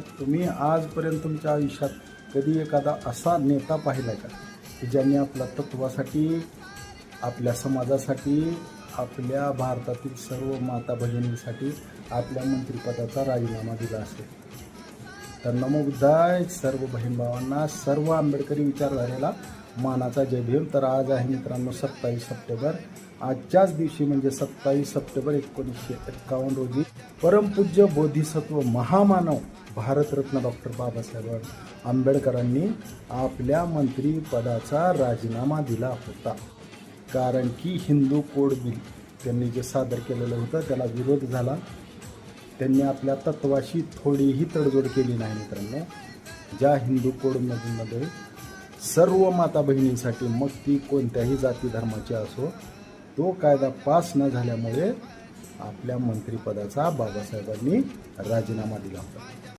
तुम्ही आजपर्यंत तुमच्या आयुष्यात कधी एखादा असा नेता पाहिला का की ज्यांनी आपल्या तत्वासाठी आपल्या समाजासाठी आपल्या भारतातील सर्व माता भगिनींसाठी आपल्या मंत्रिपदाचा राजीनामा दिला असेल? तर नमोबुद्धाय सर्व बहीण भावांना सर्व आंबेडकरी विचारधारेला मानाचा जय भीम. तर आज आहे मित्रांनो सत्तावीस सप्टेंबर. आजच्याच दिवशी म्हणजे सत्तावीस सप्टेंबर एकोणीसशे एक्कावन्न रोजी परमपूज्य बोधिसत्व महामानव भारतरत्न डॉक्टर बाबासाहेब आंबेडकरांनी आपल्या मंत्रिपदाचा राजीनामा दिला होता. कारण की हिंदू कोड बिल त्यांनी जे सादर केलेलं होतं त्याला विरोध झाला. त्यांनी आपल्या तत्वाशी थोडीही तडजोड केली नाही मित्रांनो. ज्या हिंदू कोडमधूनमध्ये सर्व माता बहिणींसाठी मग ती कोणत्याही जाती धर्माची असो तो कायदा पास न झाल्यामुळे आपल्या मंत्रिपदाचा बाबासाहेबांनी राजीनामा दिला होता.